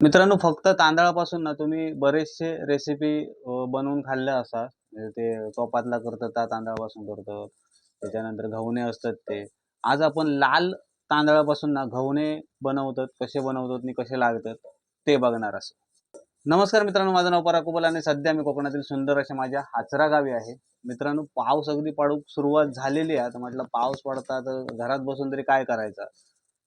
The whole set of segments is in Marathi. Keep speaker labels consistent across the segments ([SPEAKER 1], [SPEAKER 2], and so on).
[SPEAKER 1] मित्रांनो फक्त तांदळापासून ना तुम्ही बरेचसे रेसिपी बनवून खाल्ल्या असा म्हणजे ते चोपातला करतात तांदळापासून करतो. त्याच्यानंतर घवणे असतात ते. आज आपण लाल तांदळापासून ना घवणे बनवतात कसे बनवतात आणि कसे लागतात ते बघणार असं नमस्कार मित्रांनो माझं नाव पराकुबल आणि सध्या मी कोकणातील सुंदर अशा माझ्या हाचरा गावी आहे. मित्रांनो पाऊस अगदी पाडूक सुरुवात झालेली आहे. तर म्हटलं पाऊस पडता तर घरात बसून तरी काय करायचं?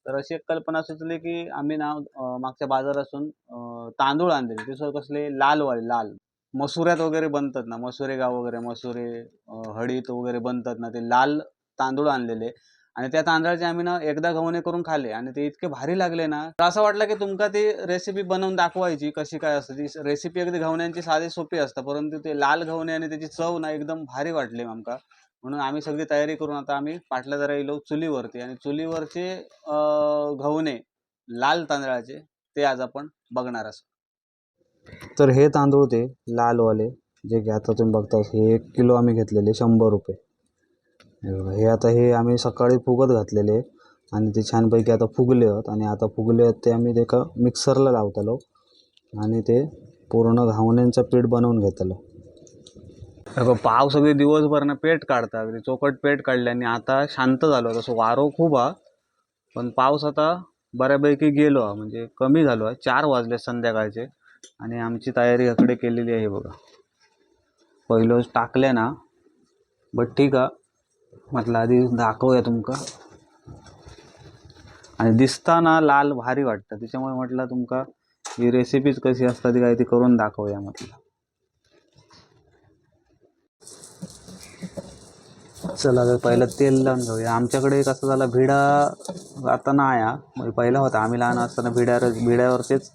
[SPEAKER 1] तर अशी एक कल्पना सुचली की आम्ही ना अं, मागच्या बाजारातून अं, तांदूळ आणलेले. ते सर कसले लालवाले लाल. मसुऱ्यात वगैरे बनतात ना मसुरे गाव वगैरे मसुरे अं, हळीत वगैरे बनतात ना ते लाल तांदूळ आणलेले. आणि त्या तांदळाचे आम्ही ना एकदा घवणे करून खाल्ले आणि ते इतके भारी लागले ना. तर असं वाटलं की तुमका ती रेसिपी बनवून दाखवायची कशी काय असते. ती रेसिपी अगदी घवण्यांची साधी सोपी असतं परंतु ते लाल घवणे आणि त्याची चव ना एकदम भारी वाटली आमका. म्हणून आम्ही सगळी तयारी करून आता आम्ही पाटला जरा येलो चुलीवरती आणि चुलीवरचे घवणे लाल तांदळाचे ते आज आपण बघणार असं तर हे तांदूळ ते लालवाले जे की आता तुम्ही बघता हे एक किलो आम्ही घेतलेले शंभर रुपये. हे आता हे आम्ही सकाळी फुगत घातलेले आणि ते छानपैकी आता फुगले आहेत आणि आता फुगले आहेत ते आम्ही ते एका मिक्सरला लावतालो आणि ते पूर्ण घावण्यांचं पीठ बनवून घेतलं. पाव सगळे दिवसभर ना पेट काढता अगदी म्हणजे चोकट पेट काढले आणि आता शांत झालो. तसं वारो खूप हा. पण पाऊस आता बऱ्यापैकी गेलो हा. म्हणजे कमी झालो आहे चार वाजले संध्याकाळचे. आणि आमची तयारी इकडे केलेली आहे बघा. पहिलोच टाकले ना. बट ठीक आहे म्हटलं आधी दाखवूया तुमका. आणि दिसताना लाल भारी वाटतं. त्याच्यामुळे म्हटलं तुमका ही रेसिपीज कशी असतात ती काय ती करून दाखवूया म्हटलं. चला तर पहिलं तेल लावून घेऊया. आमच्याकडे कसं झालं भिडा आता नाही म्हणजे पहिला होता. आम्ही लहान असताना भिड्यावर भिड्यावरचेच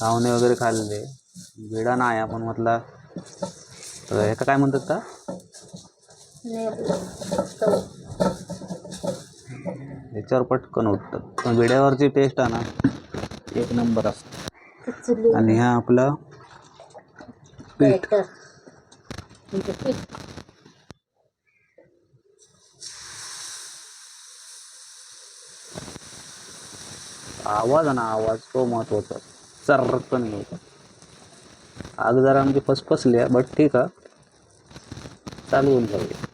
[SPEAKER 1] घावणे वगैरे खाल्ले. भिडा नाही हा, पण म्हटलं तर काय म्हणतात का ह्याच्यावर पटकन उठतात पण भिड्यावरची टेस्ट आहे ना एक नंबर असतो. आणि हा आपला पीठ. आवाज आहे ना आवाज तो महत्त्वाचा. चर्रकन घ्यायचा आग जरा आमची फसफसली आहे बट ठीक आहे. चालू होऊन जाऊया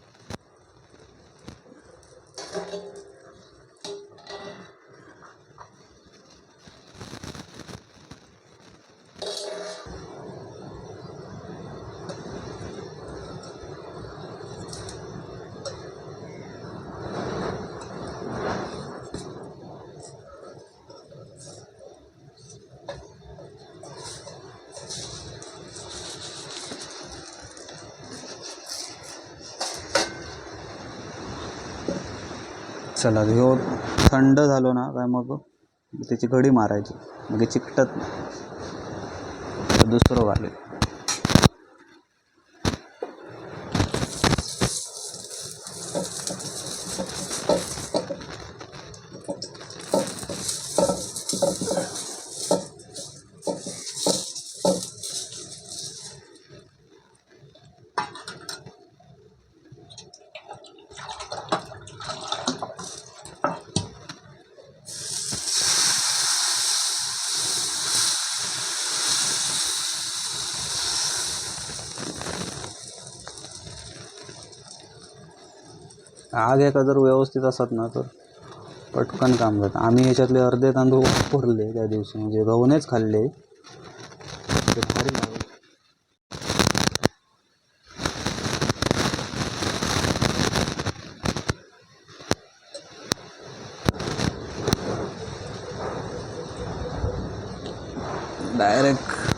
[SPEAKER 1] चला ह्यो थंड झालो ना काय मग त्याची घडी मारायची मग चिकटत नाही वाले दुसरं you. आग एका जर व्यवस्थित असत ना तर पटकन काम जातं आम्ही याच्यातले अर्धे तांदूळ वापरले त्या दिवशी म्हणजे गहूनेच खाल्ले ते भारी लागले. डायरेक्ट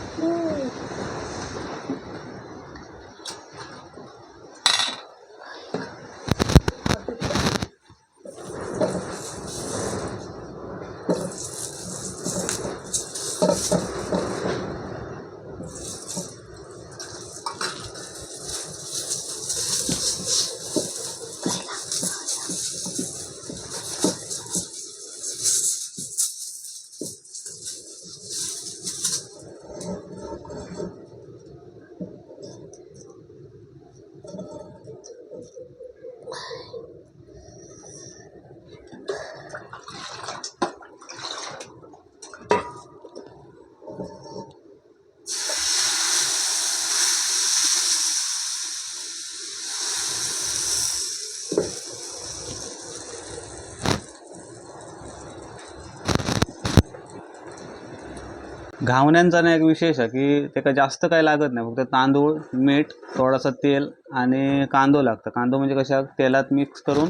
[SPEAKER 1] घावण्यांचा ना एक विशेष आहे की ते काय जास्त काही लागत नाही. फक्त तांदूळ मीठ थोडासा तेल आणि कांदो लागतं. कांदो म्हणजे कशा? तेलात मिक्स करून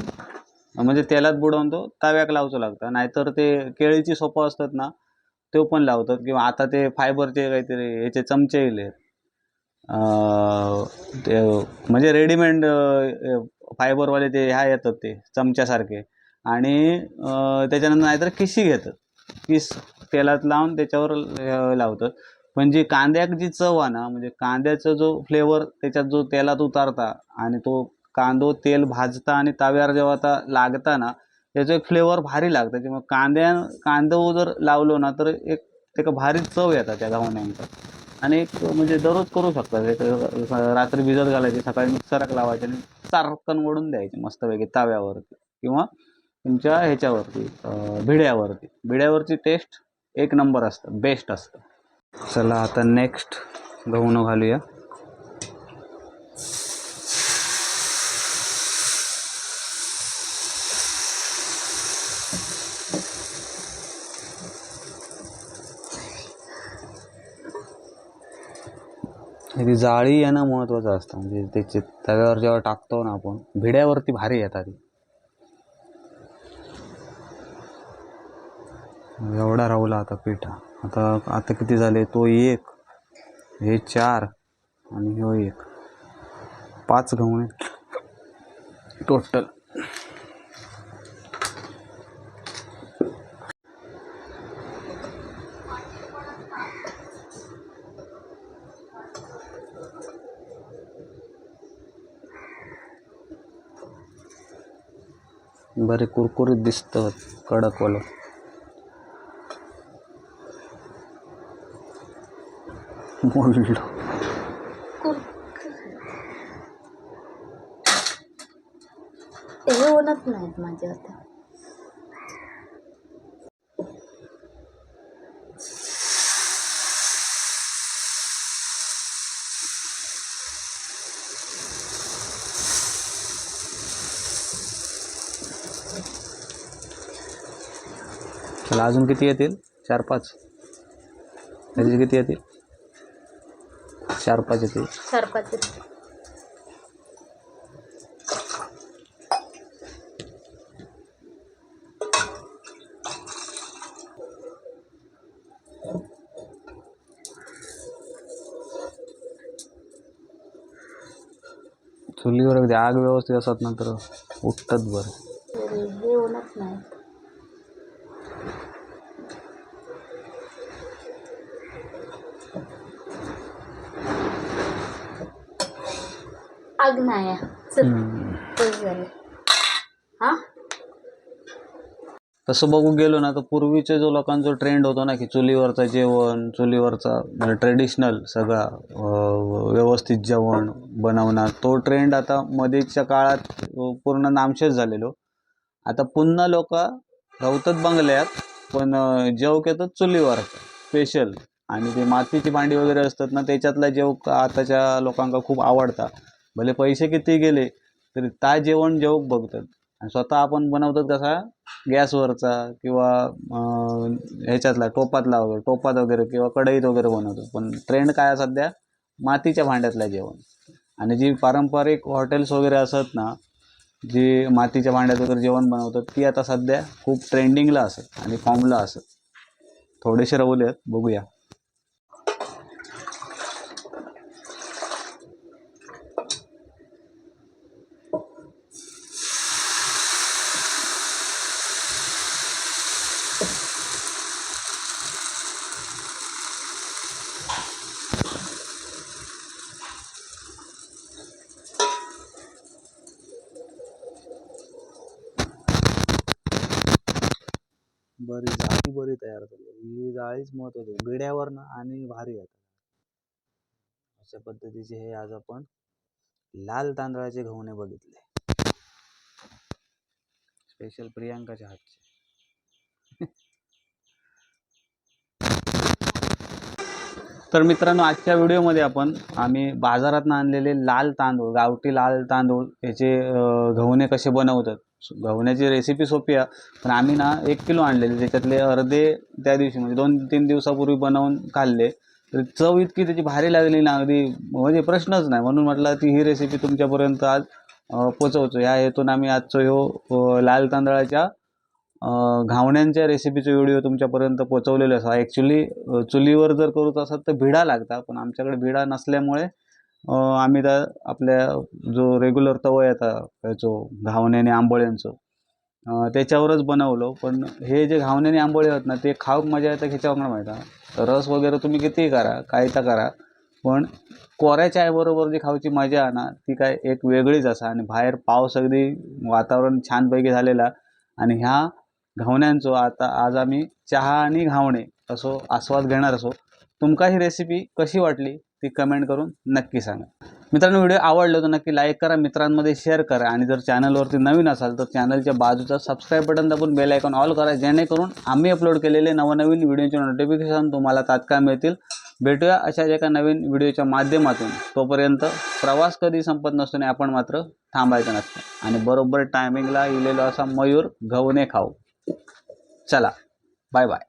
[SPEAKER 1] म्हणजे तेलात बुडवून तो तव्याक लावचं लागतं. नाहीतर ते केळीची सोपं असतात ना तो पण लावतात. किंवा आता ते फायबरचे काहीतरी याचे चमचे येले ते म्हणजे रेडीमेड फायबरवाले ते ह्या येतात ते चमच्यासारखे. आणि त्याच्यानंतर नाहीतर किशी घेतात. पीस तेलात लावून त्याच्यावर लावतो लावतात. पण जी कांद्याक जी चव आहे ना म्हणजे कांद्याचा जो फ्लेवर त्याच्यात जो तेलात उतारता आणि तो कांदो तेल भाजता आणि तव्यावर जेव्हा आता लागता ना त्याचं एक फ्लेवर भारी लागतं. त्यामुळे कांद्या कांदो जर लावलो ना तर एक त्याका भारी चव येतात त्या घावण्यांचा आणि एक म्हणजे दररोज करू शकतात एक रात्री भिजत घालायची सकाळी मिक्सराक लावायची आणि चारकन ओढून द्यायची मस्तपैकी तव्यावरती. किंवा तुमच्या ह्याच्यावरती भिड्यावरती. भिड्यावरची टेस्ट एक नंबर असतं बेस्ट असतं. चला आता नेक्स्ट गहून घालूया. ती जाळी येणं महत्त्वाचं असतं. म्हणजे त्याचे तव्यावर जेव्हा टाकतो ना आपण भिड्यावरती भारी येतात. ती एवढा राहुला आता पेठा. आता आता किती झाले? तो एक हे चार आणि ह्यो एक. पाच गहू टोटल बरे कुरकुरीत दिसतं कडकवालं मोडलं
[SPEAKER 2] हे होणच नाहीत माझे
[SPEAKER 1] चला अजून किती येतील? चार पाच. किती येतील? चार पाच येतील
[SPEAKER 2] सरपाचे
[SPEAKER 1] चुलीवर अगदी आग व्यवस्थित असत ना तर उठतात बरं.
[SPEAKER 2] हे होणच नाहीत आग नाही चल.
[SPEAKER 1] हम्म.
[SPEAKER 2] तेच झालं. हा?
[SPEAKER 1] तसं बघू गेलो ना तर पूर्वीचे जो लोकांचा ट्रेंड होतो ना की चुलीवरचं जेवण चुलीवरचा म्हणजे ट्रेडिशनल सगळा अं, व्यवस्थित जेवण बनवणार तो ट्रेंड आता मध्येच्या काळात पूर्ण नामशेष झालेलो. आता पुन्हा लोक रवतात बंगल्यात पण अं, जेव घेतात चुलीवरचं स्पेशल आणि ते मातीची भांडी वगैरे असतात ना त्याच्यातला जेव का आताच्या लोकांका खूप आवडता. भले पैसे किती गेले तरी ता जेवण जेवूक बघतात. आणि स्वतः आपण बनवतात कसा? गॅसवरचा किंवा ह्याच्यातला टोपातला वगैरे टोपात वगैरे किंवा कढईत वगैरे बनवतो. पण ट्रेंड काय आहे सध्या? मातीच्या भांड्यातलं जेवण. आणि जी पारंपरिक हॉटेल्स वगैरे असत ना जी मातीच्या भांड्यात वगैरे जेवण बनवतात ती आता सध्या खूप ट्रेंडिंगला असत आणि फॉर्मला असत. थोडेसे रवले आहेत बघूया. बरी जाळी बरी तयार झाली ही जाळीच महत्वाची बिड्यावर ना आणि भारी येतात अशा पद्धतीचे हे आज आपण लाल तांदळाचे घवणे बघितले. स्पेशल प्रियांकाच्या हातचे. तर मित्रांनो आजच्या व्हिडिओमध्ये आपण आम्ही बाजारात आणलेले लाल तांदूळ गावठी लाल तांदूळ याचे घवणे कसे बनवतात घावण्याची रेसिपी सोपी आहे. पण आम्ही ना एक किलो आणलेले त्याच्यातले अर्धे त्या दिवशी म्हणजे दोन तीन दिवसापूर्वी बनवून खाल्ले. तर चव इतकी त्याची भारी लागली ना अगदी म्हणजे प्रश्नच नाही. म्हणून म्हटलं ती ही रेसिपी तुमच्यापर्यंत आज पोचवतो ह्या हेतून आम्ही आजचं ह्यो लाल तांदळाच्या घावण्यांच्या रेसिपीचा व्हिडिओ तुमच्यापर्यंत पोचवलेला असा ॲक्च्युली चुलीवर जर करूच असत तर भिडा लागता पण आमच्याकडे भिडा नसल्यामुळे आम्ही त्या आपल्या जो रेग्युलर तवा आता त्याचो घावण्याने आंबोळ्यांचं त्याच्यावरच बनवलो. पण हे जे घावण्याने आंबोळे आहेत ना ते खाऊक मजा येतं ह्याच्यावर नाही माहिती रस वगैरे तुम्ही कितीही करा काय तर करा. पण कोऱ्या चायबरोबर जी खाऊची मजा आहे ना ती काय एक वेगळीच असा. आणि बाहेर पाऊस अगदी वातावरण छानपैकी झालेला. आणि ह्या घावण्यांचो आता आज आम्ही चहा आणि घावणे असो आस्वाद घेणार असो. तुमका ही रेसिपी कशी वाटली? ती कमेंट करून नक्की सांगा. मित्रांनो व्हिडिओ आवडला तर नक्की लाईक करा मित्रांमध्ये शेअर करा आणि जर चॅनलवरती नवीन असाल तर चॅनलच्या बाजूचा सबस्क्राईब बटन दाबून बेल आयकॉन ऑल करा जेणेकरून आम्ही अपलोड केलेले नवनवीन व्हिडिओचे नोटिफिकेशन तुम्हाला तात्काळ मिळतील. भेटूया अशाच एका नवीन व्हिडिओच्या माध्यमातून. तोपर्यंत प्रवास कधी संपत नसतो आणि आपण मात्र थांबायचं नसतं. आणि बरोबर टायमिंगला येलेलो असा मयूर गवणे खाऊ. चला बाय बाय